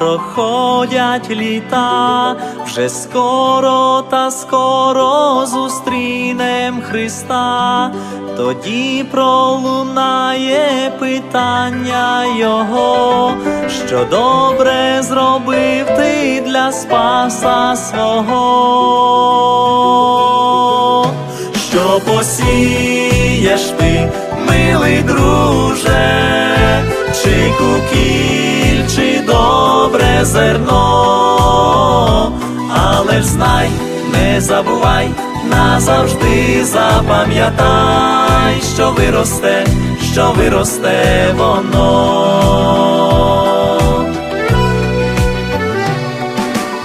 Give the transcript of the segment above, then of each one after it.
проходять літа, вже скоро та скоро зустрінем Христа, тоді пролунає питання Його, що добре зробив ти для спаса свого? Що посієш ти, милий друже, чи кукіль, чи добре зерно, але ж знай, не забувай, назавжди запам'ятай, що виросте, що виросте воно.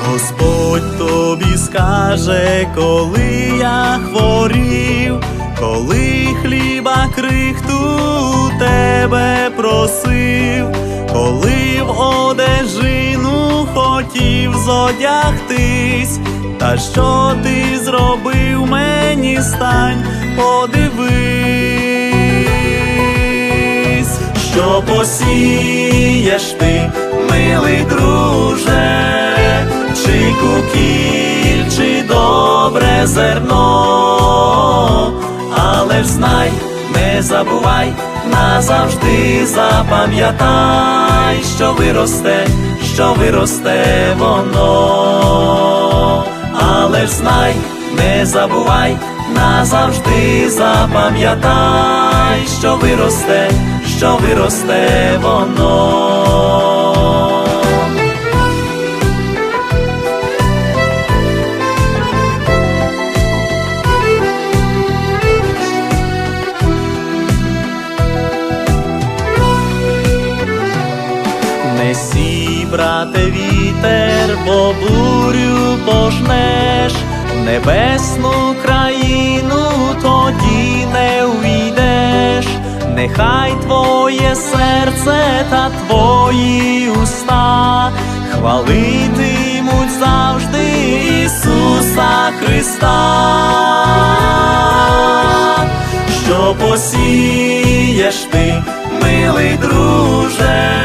Господь тобі скаже, коли я хворів, коли хліба крихту тебе просив, коли в одежину хотів зодягтись, та що ти зробив мені стань, подивись, що посієш ти, милий друже, чи кукіль, чи добре зерно, але ж знай, не забувай, назавжди запам'ятай, що виросте, що виросте воно, але ж знай, не забувай, назавжди запам'ятай, що виросте, що виросте воно. Не сій, брате, вітер, бо бурю пожнеш, в небесну країну тоді не увійдеш, нехай твоє серце та твої уста хвалитимуть завжди Ісуса Христа. Що посієш ти, милий друже,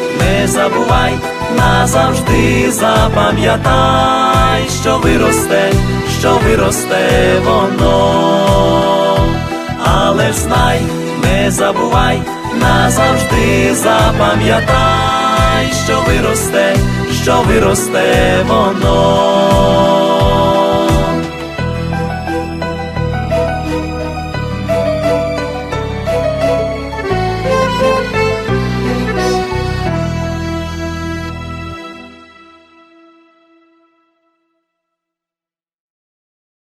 назавжди запам'ятай, що виросте, що виросте воно, але ж знай, не забувай, назавжди запам'ятай, що виросте, що виросте воно.